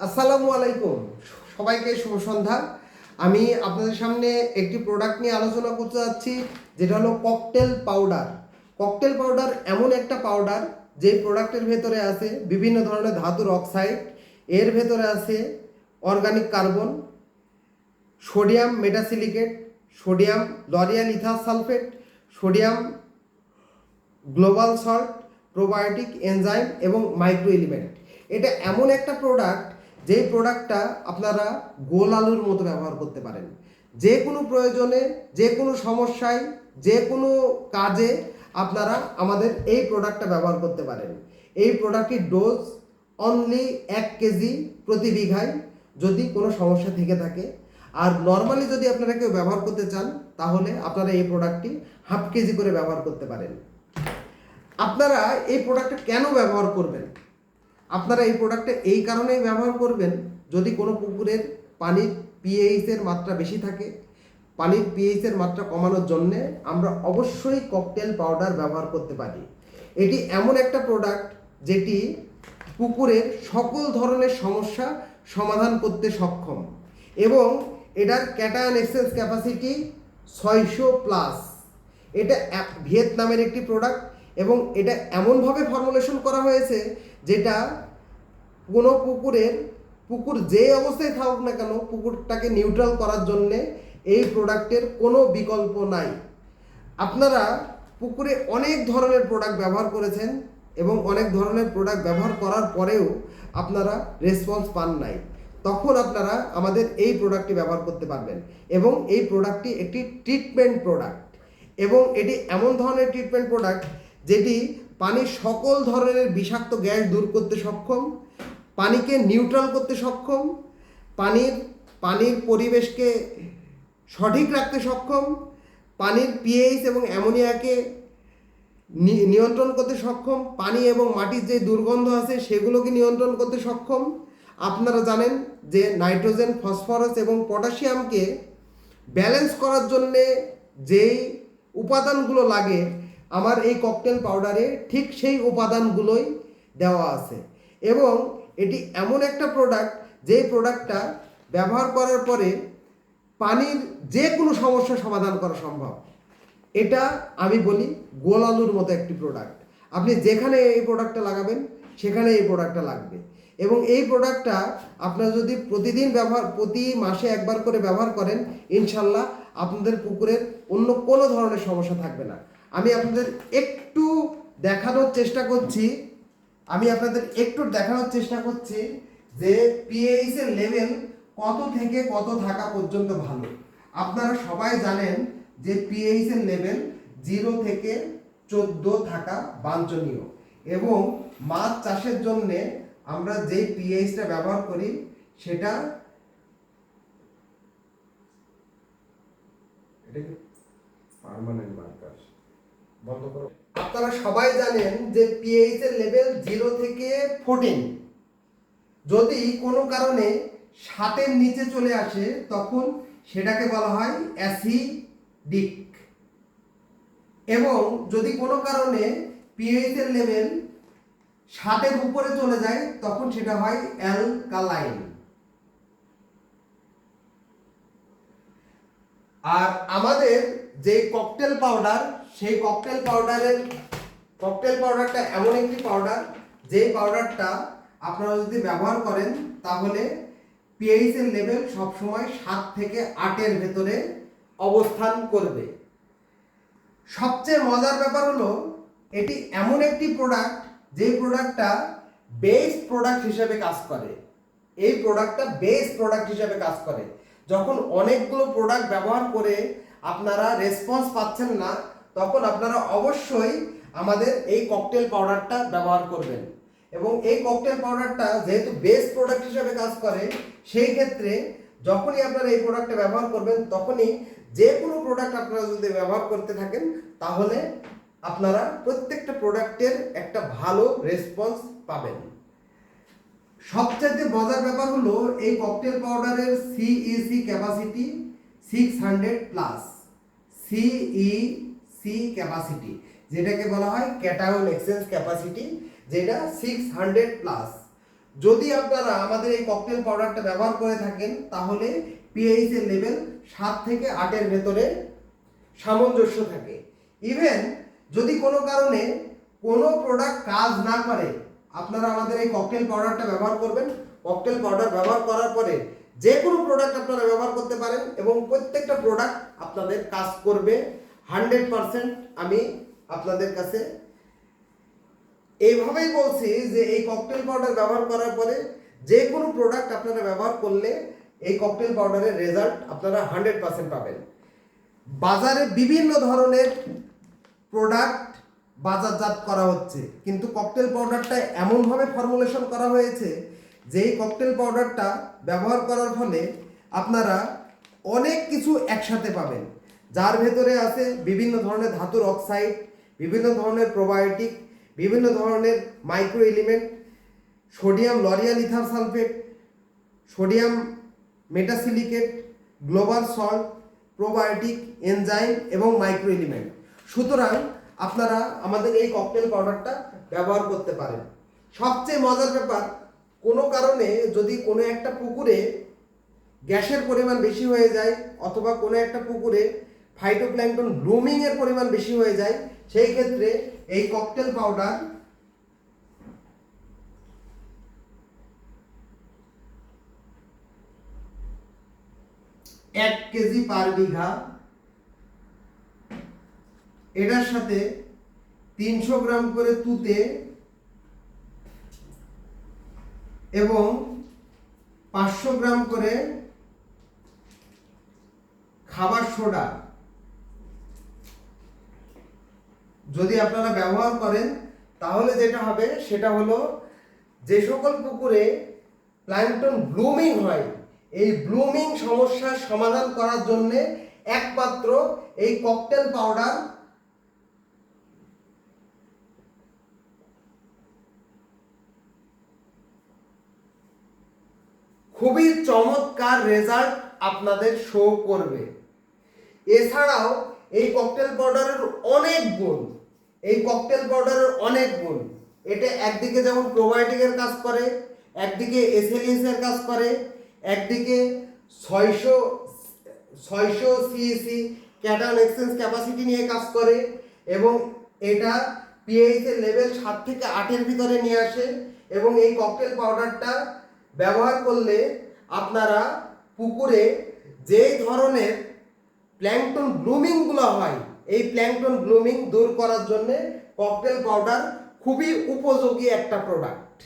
আসসালামু আলাইকুম। সবাইকে শুভ সন্ধ্যা। আমি আপনাদের সামনে একটি প্রোডাক্ট নিয়ে আলোচনা করতে যাচ্ছি, যেটা হলো ককটেল পাউডার ককটেল পাউডার এমন একটা পাউডার যে প্রোডাক্টের ভেতরে আছে বিভিন্ন ধরনের ধাতুর অক্সাইড এর ভেতরে আছে organic carbon sodium metasilicate sodium lauryl ether sulphate sodium global salt probiotic enzyme এবং মাইক্রো এলিমেন্ট এটা এমন একটা প্রোডাক্ট যেই প্রোডাক্টটা আপনারা গোল আলুর মতো ব্যবহার করতে পারেন। যে কোনো প্রয়োজনে, যে কোনো সমস্যায়, যে কোনো কাজে আপনারা আমাদের এই প্রোডাক্টটা ব্যবহার করতে পারেন। এই প্রোডাক্টটির ডোজ অনলি এক কেজি প্রতি বিঘায় যদি কোনো সমস্যা থেকে থাকে। আর নর্মালি যদি আপনারা কেউ ব্যবহার করতে চান, তাহলে আপনারা এই প্রোডাক্টটি হাফ কেজি করে ব্যবহার করতে পারেন। আপনারা এই প্রোডাক্টটা কেন ব্যবহার করবেন? আপনারা এই প্রোডাক্টটা এই কারণেই ব্যবহার করবেন, যদি কোনো পুকুরের পানির পিএইচের মাত্রা বেশি থাকে, পানির পিএইচের মাত্রা কমানোর জন্যে আমরা অবশ্যই ককটেল পাউডার ব্যবহার করতে পারি। এটি এমন একটা প্রোডাক্ট যেটি পুকুরের সকল ধরনের সমস্যা সমাধান করতে সক্ষম এবং এটার ক্যাটায়ন এক্সচেঞ্জ ক্যাপাসিটি ছয়শো প্লাস এটা ভিয়েতনামের একটি প্রোডাক্ট এবং এটা এমনভাবে ফর্মুলেশন করা হয়েছে যেটা কোনো পুকুরের, পুকুর যে অবস্থায় থাকুক না কেন, পুকুরটাকে নিউট্রাল করার জন্যে এই প্রোডাক্টের কোনো বিকল্প নাই। আপনারা পুকুরে অনেক ধরনের প্রোডাক্ট ব্যবহার করেছেন এবং অনেক ধরনের প্রোডাক্ট ব্যবহার করার পরেও আপনারা রেসপন্স পান নাই। তখন আপনারা আমাদের এই প্রোডাক্টটি ব্যবহার করতে পারবেন এবং এই প্রোডাক্টটি একটি ট্রিটমেন্ট প্রোডাক্ট এবং এটি এমন ধরনের ট্রিটমেন্ট প্রোডাক্ট যেটি পানির সকল ধরনের বিষাক্ত গ্যাস দূর করতে সক্ষম, পানিকে নিউট্রাল করতে সক্ষম, পানির পানির পরিবেশকে সঠিক রাখতে সক্ষম, পানির পিএইচ এবং অ্যামোনিয়াকে নিয়ন্ত্রণ করতে সক্ষম, পানি এবং মাটির যে দুর্গন্ধ আছে সেগুলোকে নিয়ন্ত্রণ করতে সক্ষম। আপনারা জানেন যে নাইট্রোজেন, ফসফরাস এবং পটাশিয়ামকে ব্যালেন্স করার জন্যে যেই উপাদানগুলো লাগে আমার এই ককটেল পাউডারে ঠিক সেই উপাদানগুলোই দেওয়া আছে। এবং এটি এমন একটা প্রোডাক্ট যে প্রোডাক্টটা ব্যবহার করার পরে পানির যে কোনো সমস্যা সমাধান করা সম্ভব। এটা আমি বলি গোল আলুর মতো একটি প্রোডাক্ট আপনি যেখানে এই প্রোডাক্টটা লাগাবেন, সেখানে এই প্রোডাক্টটা লাগবে। এবং এই প্রোডাক্টটা আপনারা যদি প্রতিদিন ব্যবহার, প্রতি মাসে একবার করে ব্যবহার করেন, ইনশাল্লাহ আপনাদের পুকুরের অন্য কোনো ধরনের সমস্যা থাকবে না। আমি আপনাদের একটু দেখানোর চেষ্টা করছি। আমি আপনাদের একটু দেখানোর চেষ্টা করছি যে পিএইচ এর লেভেল কত থেকে কত থাকা পর্যন্ত ভালো। আপনারা সবাই জানেন যে পিএইচ এর লেভেল জিরো থেকে চোদ্দ থাকা বাঞ্ছনীয়। এবং মাছ চাষের জন্যে আমরা যে পিএইচটা ব্যবহার করি, সেটা এটা পার্মানেন্ট মার্কার বন্ধ করো। আপনারা সবাই জানেন যে পিএইচ এর লেভেল জিরো থেকে ফোরটিন যদি কোনো কারণে সাতের নিচে চলে আসে, তখন সেটাকে বলা হয় অ্যাসিডিক এবং যদি কোনো কারণে পিএইচ এর লেভেল সাতের উপরে চলে যায়, তখন সেটা হয় অ্যালকালাইন আর আমাদের যে ককটেল পাউডার সেই ককটেল পাউডারের ককটেল পাউডারটা এমন একটি পাউডার যে পাউডারটা আপনারা যদি ব্যবহার করেন, তাহলে পিএইচ এর লেভেল সবসময় সাত থেকে আটের ভেতরে অবস্থান করবে। সবচেয়ে মজার ব্যাপার হলো, এটি এমন একটি প্রোডাক্ট যে প্রোডাক্টটা বেস প্রোডাক্ট হিসেবে কাজ করে। এই প্রোডাক্টটা বেস প্রোডাক্ট হিসেবে কাজ করে। যখন অনেকগুলো প্রোডাক্ট ব্যবহার করে আপনারা রেসপন্স পাচ্ছেন না তখন আপনারা অবশ্যই আমাদের এই ককটেল পাউডারটা ব্যবহার করবেন। এবং এই ককটেল পাউডারটা যেহেতু বেস্ট প্রোডাক্ট হিসেবে কাজ করে, সেই ক্ষেত্রে যখনই আপনারা এই প্রোডাক্টটা ব্যবহার করবেন, তখনই যে কোনো প্রোডাক্ট আপনারা যদি ব্যবহার করতে থাকেন, তাহলে আপনারা প্রত্যেকটা প্রোডাক্টের একটা ভালো রেসপন্স পাবেন। সবচেয়ে মজার ব্যাপার হলো, এই ককটেল পাউডারের CEC capacity six hundred plus CEC capacity যেটাকে বলা হয় ক্যাটায়ন এক্সচেঞ্জ ক্যাপাসিটি যেটা সিক্স হান্ড্রেড প্লাস যদি আপনারা আমাদের এই ককটেল পাউডারটা ব্যবহার করে থাকেন, তাহলে পিএইচ এর লেভেল সাত থেকে আটের ভেতরে সামঞ্জস্য থাকে। ইভেন যদি কোনো কারণে কোনো প্রোডাক্ট কাজ না করে, আপনারা আমাদের এই ককটেল পাউডারটা ব্যবহার করবেন। ককটেল পাউডার ব্যবহার করার পরে যে কোনো প্রোডাক্ট আপনারা ব্যবহার করতে পারেন এবং প্রত্যেকটা প্রোডাক্ট আপনাদের কাজ করবে। হান্ড্রেড পারসেন্ট আমি আপনাদের কাছে এইভাবেই বলছি যে এই ককটেল পাউডার ব্যবহার করার পরে যে কোনো প্রোডাক্ট আপনারা ব্যবহার করলে এই ককটেল পাউডারের রেজাল্ট আপনারা হান্ড্রেড পার্সেন্ট পাবেন। বাজারে বিভিন্ন ধরনের প্রোডাক্ট বাজারজাত করা হচ্ছে, কিন্তু ককটেল পাউডারটা এমনভাবে ফর্মুলেশন করা হয়েছে যে এই ককটেল পাউডারটা ব্যবহার করার ফলে আপনারা অনেক কিছু একসাথে পাবেন। যার ভেতরে আছে বিভিন্ন ধরনের ধাতুর অক্সাইড বিভিন্ন ধরনের প্রোবায়োটিক বিভিন্ন ধরনের micro element sodium lauryl ether sulphate sodium metasilicate global salt probiotic enzyme এবং মাইক্রো এলিমেন্ট সুতরাং আপনারা আমাদের এই ককটেল পাউডারটা ব্যবহার করতে পারেন। সবচেয়ে মজার ব্যাপার, কোনো কারণে যদি কোনো একটা পুকুরে গ্যাসের পরিমাণ বেশি হয়ে যায় অথবা কোনো একটা পুকুরে ফাইটোপ্ল্যাঙ্কটন এর পরিমাণ বেশি হয়ে যায়, সেই ক্ষেত্রে এই ককটেল পাউডার এক কেজি পার বিঘা। এটার সাথে তিনশো গ্রাম করে তুতে এবং পাঁচশো গ্রাম করে খাবার সোডা। যদি আপনারা ব্যবহার করেন, তাহলে যেটা হবে, সেটা হলো যে সকল পুকুরে প্ল্যাঙ্কটন ব্লুমিং হয়, এই ব্লুমিং সমস্যার সমাধান করার জন্য একমাত্র এই ককটেল পাউডার খুবই চমৎকার রেজাল্ট আপনাদের শো করবে। এছাড়াও এই ককটেল পাউডারের অনেক গুণ। এই ককটেল পাউডারের অনেক গুণ। এটা একদিকে যেমন প্রোবায়োটিকের কাজ করে, একদিকে এসএলএস এর কাজ করে, একদিকে ছয়শো ছয়শো সিএসি ক্যাটাল এক্সচেঞ্জ ক্যাপাসিটি নিয়ে কাজ করে এবং এটা পিএইচ এর লেভেল সাত থেকে আটের ভিতরে নিয়ে আসে এবং এই ককটেল পাউডারটা ব্যবহার করলে আপনারা পুকুরে যে ধরনের প্ল্যাঙ্কটন ব্লুমিংগুলো হয় এই প্ল্যাঙ্কটন ব্লুমিং দূর করার জন্য ককটেল পাউডার খুবই উপযোগী একটা প্রোডাক্ট।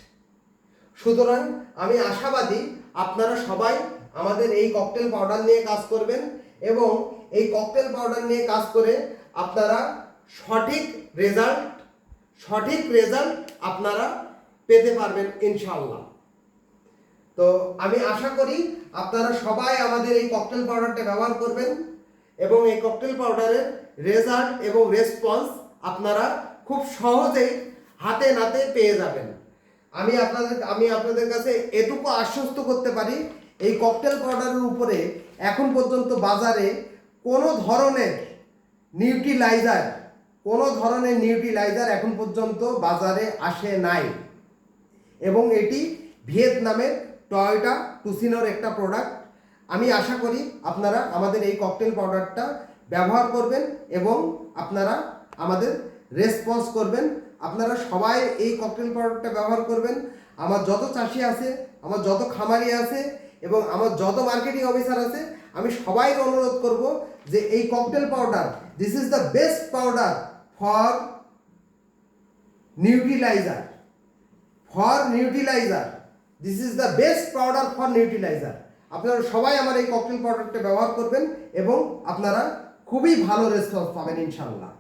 সুতরাং আমি আশাবাদী আপনারা সবাই আমাদের এই ককটেল পাউডার নিয়ে কাজ করবেন এবং এই ককটেল পাউডার নিয়ে কাজ করে আপনারা সঠিক রেজাল্ট সঠিক রেজাল্ট আপনারা পেতে পারবেন ইনশাল্লাহ তো আমি আশা করি আপনারা সবাই আমাদের এই ককটেল পাউডারটা ব্যবহার করবেন। এবং এই ককটেল পাউডারের রেজাল্ট এবং রেসপন্স আপনারা খুব সহজেই হাতে নাতে পেয়ে যাবেন। আমি আপনাদের আমি আপনাদের কাছে এটুকু আশ্বস্ত করতে পারি, এই ককটেল পাউডারের উপরে এখন পর্যন্ত বাজারে কোনো ধরনের নিউট্রিলাইজার কোনো ধরনের নিউট্রিলাইজার এখন পর্যন্ত বাজারে আসে নাই। এবং এটি ভিয়েতনামের টয়োটা টুসিনোর একটা প্রোডাক্ট আমি আশা করি আপনারা আমাদের এই ককটেল পাউডারটা ব্যবহার করবেন এবং আপনারা আমাদের রেসপন্স করবেন। আপনারা সবাই এই ককটেল পাউডারটা ব্যবহার করবেন। আমার যত চাষি আছে, আমার যত খামারি আছে এবং আমার যত মার্কেটিং অফিসার আছে, আমি সবাইকে অনুরোধ করব যে এই cocktail powder this is the best powder for neutraliser for neutraliser this is the best powder for neutraliser আপনারা সবাই আমার এই ককটেল প্রোডাক্টটা ব্যবহার করবেন এবং আপনারা খুবই ভালো রেসপন্স পাবেন ইনশাল্লাহ